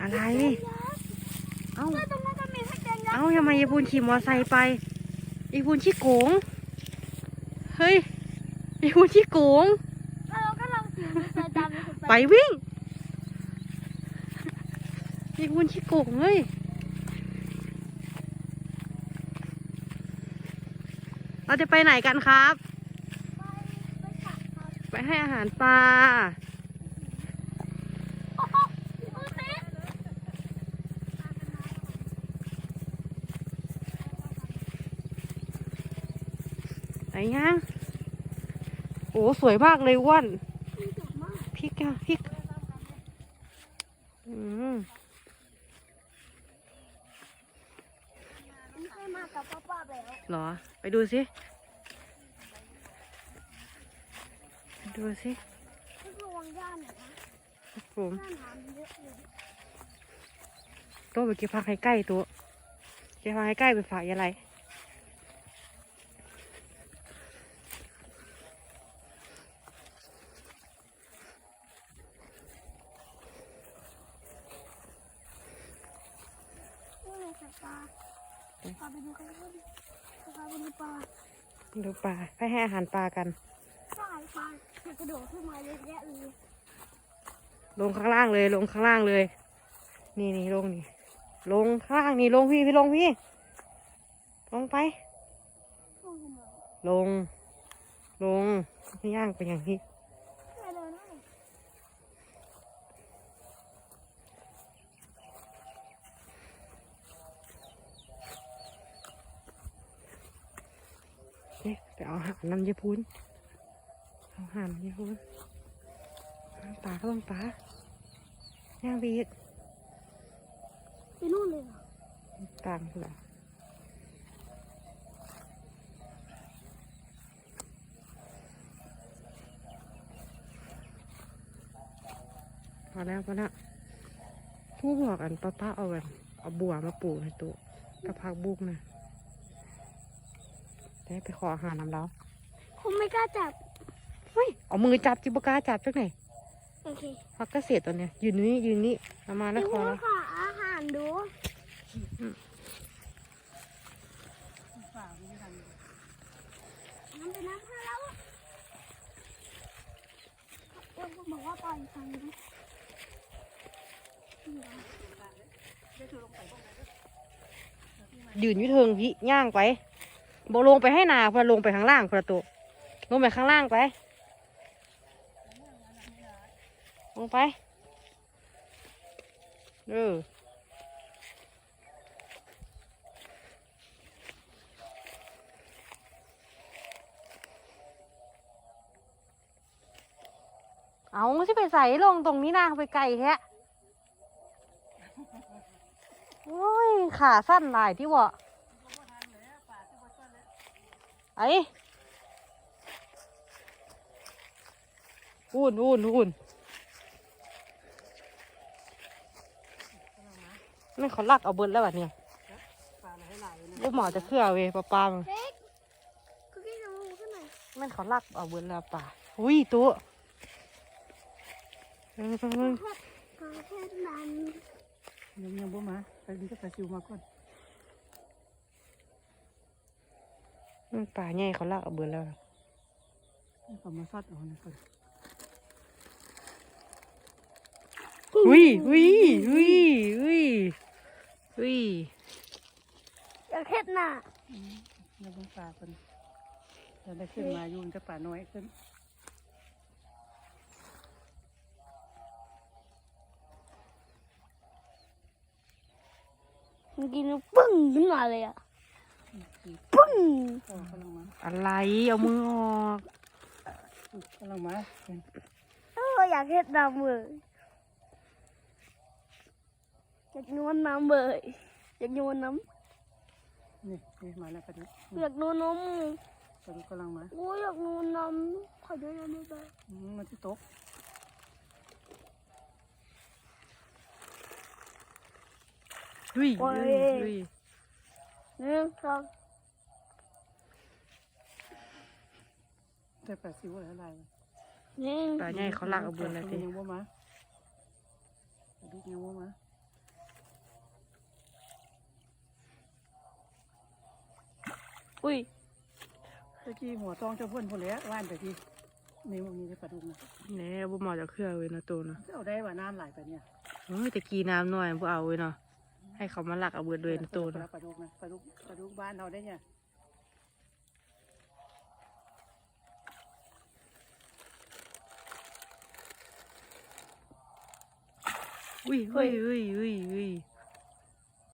อะไร เอ้าเฮ้ยตรงนั้นก็มีให้เจนยักษ์เอ้าทำไมยายพูนขี่มอไซค์ไปยายพูนขี้โกง เฮ้ยยายพูนขี้โกง แล้วเราก็ลองขี่มอเตอร์ไซค์ตามไปสุดไปวิ่งยายพูนขี้โกงเฮ้ย เราจะไปไหนกันครับ ไปไปขับครับไปให้อาหารปลา โอ้โหมือติด ไหน ยังโอ้สวยมากเลยอ้วันมีดอกาพริกอะพริกอืมไม่เคยมากับป้าๆแล้วเหรอ ไปดูสิไปดูสิต้องระวังย่าหน่อยนะครับผมย่านน้ำเยอะเลยตัวไปเก็บผักให้ใกล้ตัวเก็บผักให้ใกล้ไปฝากยายไร นี่ไงสัตว์ ปลาปลาไปดูกันเลยปลาไปดูปลาดูปลาไปให้อาหารปลากันใช่ปลากระโดดขึ้นมาเยอะแยะเลยลงข้างล่างเลย ลงข้างล่างเลย นี่นี่ลงนี่ ลงข้างล่างนี่ลงพี่พี่ลงพี่ ลงไป ลง ลงย่างไปอย่างนี้ ไม่เลยนะ นี่ไปเอาอาหารน้ำยาพูนเอาอาหารน้ำยาพูนปลาก็ต้องปลาย่างบีดไปนู่นเลยเหรอกลางเหรอพอแล้วพอแล้วผู้บอกกันป้าป้าเอากันเอาบัวมาปลูกในตัวกระพักบุกนะ ได้ไปขออาหารน้ำแล้วคงไม่กล้าจับเฮ้ยเอามือจับจิบกล้าจับจักไหนโอเคพักเกษตรตัวเนี้ยยืนนี่ยืนนี่เอามาแล้วพี่ขอว่าแล้วขออาหารดูน้ำเป็นน้ำให้แล้วอะเอ้ยบอกว่าปล่อยฟังนะยืนอยืดเทิงพี่ย่างไป บอกลงไปให้นาพอลงไปข้างล่างพอตัวลงไปข้างล่างไป ลงไป เออเอาสิไปใส่ลงตรงนี้นะไปไกลแฮะโอ้ยขาสั้นหลายที่วะ ไอ้อุ่นอุ่นอุ่นนี่เขาลักเอาเบิดแล้วแบบนี้ลูกหมอจะเคลื่อเวปลาปลามันเล็กคุกกี้จะมูขึ้นหน่อยมันเขาลักเอาเบิดแล้วปลาอุ้ยตัวเออเออขอแค่งยังยังบ่มาไปดีก็ไปซิวมาก่อน มัน ปลาใหญ่เขาลักเอาเบิดแล้วให้เขามาซัดเอาหน่อยก่อนอุ้ยอุ้ยอุ้ยอุ้ยอุ้ยอย่าแค่หน้ายังบ่ป่าคนจะได้ขึ้นมาอยู่จะป่าน้อยขึ้นเมื่อกี้มันปึ้งขึ้นมาเลยอะ ปึ้งโอ้กำลังมาอะไร เอามือออก กำลังมาเอออยากเห็ดน้ำเบยอยากนวลน้ำเบยอยากนวลน้นี่นี่มาแล้วก็ดีำอยากนวลน้ำตอนนี้กำลังมาโอ้ยอยากนวลน้ำขอด้วยนะบ๊ายบายอืมมันที่ตกอุ้ยอุ้ยอุ้ยหนึ่งสอง แต่แปดสิบอะไรนี่ตาใหญ่เขาลากเอาบุญแล้วทียังบ่มาดูยังบ่มาอุ้ยตะกี้หัวตองจะพื่อนพนแล้วว่านตะกี้ในวันี้ได้ปลาดุกนะแหน่บ่มอจะเครื่อเว้ยนะตัวนะเอาได้ว่าน้ำไหลไปเนี่ยเฮ้ยตะกี้น้ำหน่อยบ่เอาเว้ยเนาะให้เขามาลักเอาเบือดเวนะตัวนะปลาดุกนะปลาดุกปลาดุกบ้านเราได้เนี่ย อุ้ยอุ้ยอุ้ยอุ้ยอุ้ย